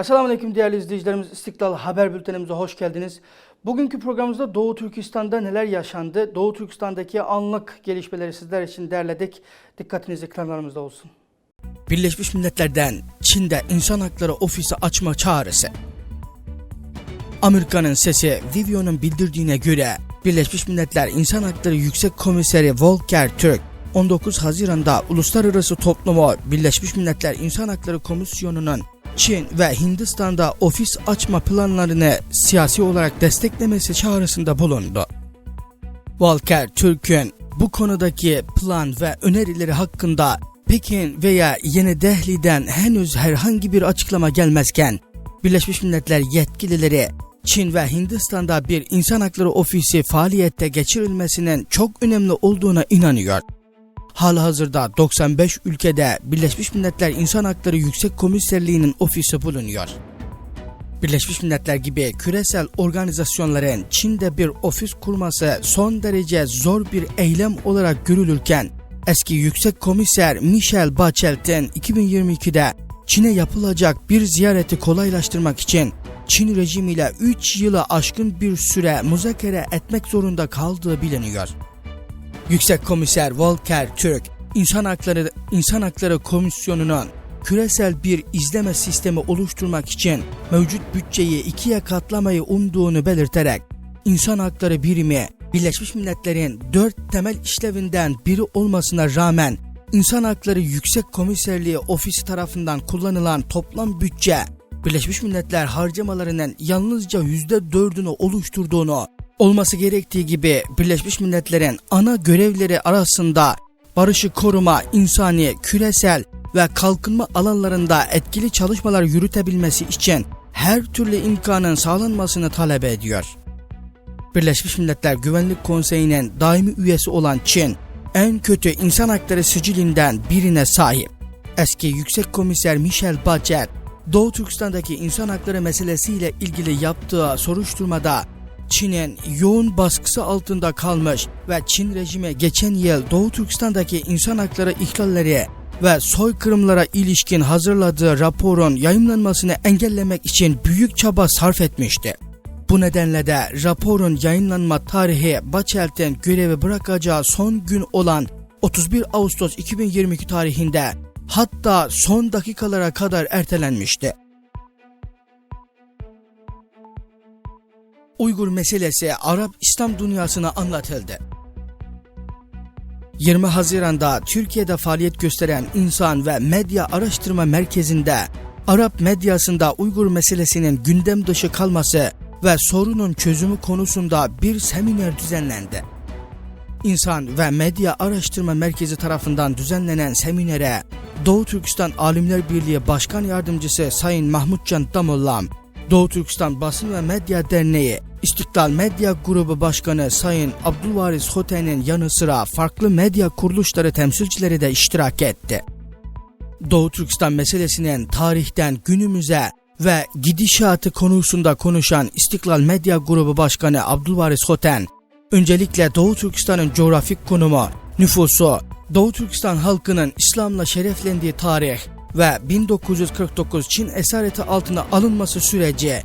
Esselamu Aleyküm değerli izleyicilerimiz. İstiklal Haber Bültenimize hoş geldiniz. Bugünkü programımızda Doğu Türkistan'da neler yaşandı? Doğu Türkistan'daki anlık gelişmeleri sizler için derledik. Dikkatiniz ekranlarımızda olsun. Birleşmiş Milletler'den Çin'de insan hakları ofisi açma çağrısı. Amerika'nın sesi Vivio'nun bildirdiğine göre Birleşmiş Milletler İnsan Hakları Yüksek Komiseri Volker Türk 19 Haziran'da uluslararası toplumu Birleşmiş Milletler İnsan Hakları Komisyonu'nun Çin ve Hindistan'da ofis açma planlarını siyasi olarak desteklemesi çağrısında bulundu. Volker Türk'ün bu konudaki plan ve önerileri hakkında Pekin veya Yeni Dehli'den henüz herhangi bir açıklama gelmezken Birleşmiş Milletler yetkilileri Çin ve Hindistan'da bir insan hakları ofisi faaliyette geçirilmesinin çok önemli olduğuna inanıyor. Halihazırda 95 ülkede Birleşmiş Milletler İnsan Hakları Yüksek Komiserliği'nin ofisi bulunuyor. Birleşmiş Milletler gibi küresel organizasyonların Çin'de bir ofis kurması son derece zor bir eylem olarak görülürken eski Yüksek Komiser Michel Bachelt'in 2022'de Çin'e yapılacak bir ziyareti kolaylaştırmak için Çin rejimiyle 3 yılı aşkın bir süre muzakere etmek zorunda kaldığı biliniyor. Yüksek Komiser Volker Türk, İnsan Hakları İnsan Hakları Komisyonu'nun küresel bir izleme sistemi oluşturmak için mevcut bütçeyi ikiye katlamayı umduğunu belirterek İnsan Hakları Birimi Birleşmiş Milletler'in dört temel işlevinden biri olmasına rağmen İnsan Hakları Yüksek Komiserliği Ofisi tarafından kullanılan toplam bütçe Birleşmiş Milletler harcamalarının yalnızca %4'ünü oluşturduğunu olması gerektiği gibi Birleşmiş Milletler'in ana görevleri arasında barışı koruma, insani, küresel ve kalkınma alanlarında etkili çalışmalar yürütebilmesi için her türlü imkanın sağlanmasını talep ediyor. Birleşmiş Milletler Güvenlik Konseyi'nin daimi üyesi olan Çin, en kötü insan hakları sicilinden birine sahip. Eski Yüksek Komiser Michel Bachelet, Doğu Türkistan'daki insan hakları meselesiyle ilgili yaptığı soruşturmada Çin'in yoğun baskısı altında kalmış ve Çin rejimi geçen yıl Doğu Türkistan'daki insan hakları ihlalleri ve soykırımlara ilişkin hazırladığı raporun yayınlanmasını engellemek için büyük çaba sarf etmişti. Bu nedenle de raporun yayınlanma tarihi Bachelt'in görevi bırakacağı son gün olan 31 Ağustos 2022 tarihinde hatta son dakikalara kadar ertelenmişti. Uygur meselesi Arap İslam dünyasına anlatıldı. 20 Haziran'da Türkiye'de faaliyet gösteren İnsan ve Medya Araştırma Merkezi'nde Arap medyasında Uygur meselesinin gündem dışı kalması ve sorunun çözümü konusunda bir seminer düzenlendi. İnsan ve Medya Araştırma Merkezi tarafından düzenlenen seminere Doğu Türkistan Alimler Birliği Başkan Yardımcısı Sayın Mahmutcan Damullam, Doğu Türkistan Basın ve Medya Derneği, İstiklal Medya Grubu Başkanı Sayın Abdülvaris Hoten'in yanı sıra farklı medya kuruluşları temsilcileri de iştirak etti. Doğu Türkistan meselesinin tarihten günümüze ve gidişatı konusunda konuşan İstiklal Medya Grubu Başkanı Abdülvaris Hoten, öncelikle Doğu Türkistan'ın coğrafik konumu, nüfusu, Doğu Türkistan halkının İslam'la şereflendiği tarih ve 1949 Çin esareti altına alınması süreci,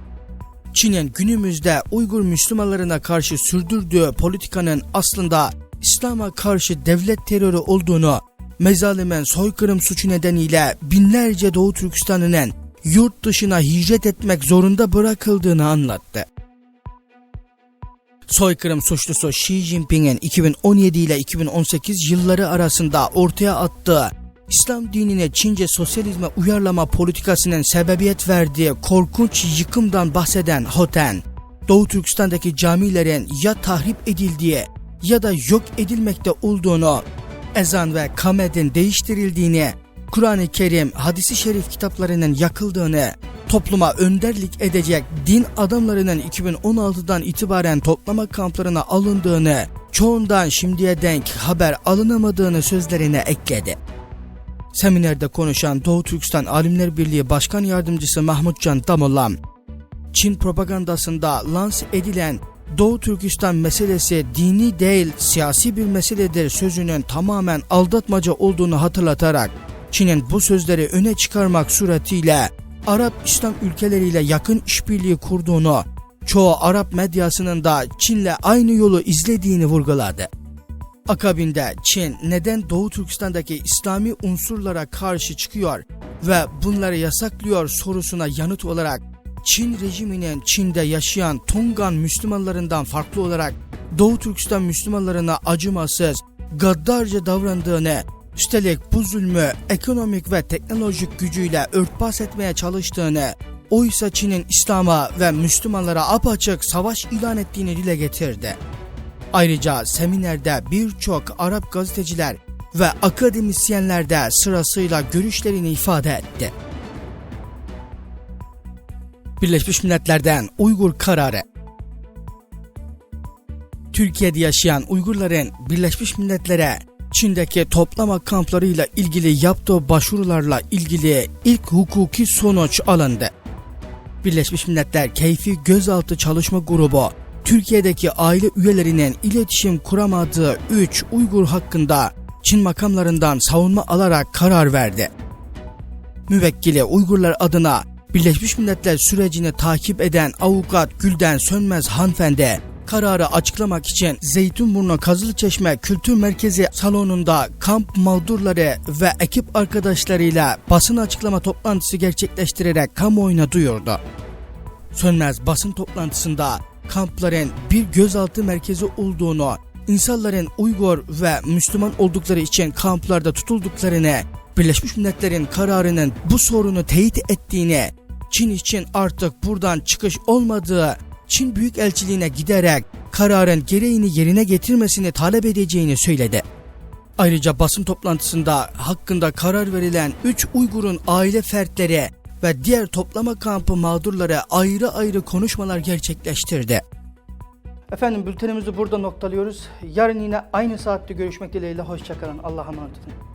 Çin'in günümüzde Uygur Müslümanlarına karşı sürdürdüğü politikanın aslında İslam'a karşı devlet terörü olduğunu, mezalimen soykırım suçu nedeniyle binlerce Doğu Türkistan'ının yurt dışına hicret etmek zorunda bırakıldığını anlattı. Soykırım suçlusu Xi Jinping'in 2017 ile 2018 yılları arasında ortaya attığı İslam dinine Çince sosyalizme uyarlama politikasının sebebiyet verdiği korkunç yıkımdan bahseden Hoten, Doğu Türkistan'daki camilerin ya tahrip edildiği ya da yok edilmekte olduğunu, ezan ve kamedin değiştirildiğini, Kur'an-ı Kerim, hadisi şerif kitaplarının yakıldığını, topluma önderlik edecek din adamlarının 2016'dan itibaren toplama kamplarına alındığını, çoğundan şimdiye denk haber alınamadığını sözlerine ekledi. Seminerde konuşan Doğu Türkistan Alimler Birliği Başkan Yardımcısı Mahmutcan Damollam, Çin propagandasında lanse edilen Doğu Türkistan meselesi dini değil siyasi bir meseledir sözünün tamamen aldatmaca olduğunu hatırlatarak Çin'in bu sözleri öne çıkarmak suretiyle Arap İslam ülkeleriyle yakın işbirliği kurduğunu, çoğu Arap medyasının da Çin'le aynı yolu izlediğini vurguladı. Akabinde Çin neden Doğu Türkistan'daki İslami unsurlara karşı çıkıyor ve bunları yasaklıyor sorusuna yanıt olarak Çin rejiminin Çin'de yaşayan Tongan Müslümanlarından farklı olarak Doğu Türkistan Müslümanlarına acımasız, gaddarca davrandığını, üstelik bu zulmü ekonomik ve teknolojik gücüyle örtbas etmeye çalıştığını, oysa Çin'in İslam'a ve Müslümanlara apaçık savaş ilan ettiğini dile getirdi. Ayrıca seminerde birçok Arap gazeteciler ve akademisyenler de sırasıyla görüşlerini ifade etti. Birleşmiş Milletler'den Uygur kararı Türkiye'de yaşayan Uygurların Birleşmiş Milletler'e Çin'deki toplama kamplarıyla ilgili yaptığı başvurularla ilgili ilk hukuki sonuç alındı. Birleşmiş Milletler Keyfi Gözaltı Çalışma Grubu Türkiye'deki aile üyelerinin iletişim kuramadığı 3 Uygur hakkında Çin makamlarından savunma alarak karar verdi. Müvekkili Uygurlar adına Birleşmiş Milletler sürecini takip eden avukat Gülden Sönmez hanımefendi kararı açıklamak için Zeytinburnu Kazılıçeşme Kültür Merkezi salonunda kamp mağdurları ve ekip arkadaşlarıyla basın açıklama toplantısı gerçekleştirerek kamuoyuna duyurdu. Sönmez basın toplantısında kampların bir gözaltı merkezi olduğunu, insanların Uygur ve Müslüman oldukları için kamplarda tutulduklarını, Birleşmiş Milletler'in kararının bu sorunu teyit ettiğini, Çin için artık buradan çıkış olmadığı Çin Büyükelçiliğine giderek kararın gereğini yerine getirmesini talep edeceğini söyledi. Ayrıca basın toplantısında hakkında karar verilen 3 Uygur'un aile fertleri ve diğer toplama kampı mağdurları ayrı ayrı konuşmalar gerçekleştirdi. Efendim bültenimizi burada noktalıyoruz. Yarın yine aynı saatte görüşmek dileğiyle. Hoşçakalın. Allah'a emanet olun.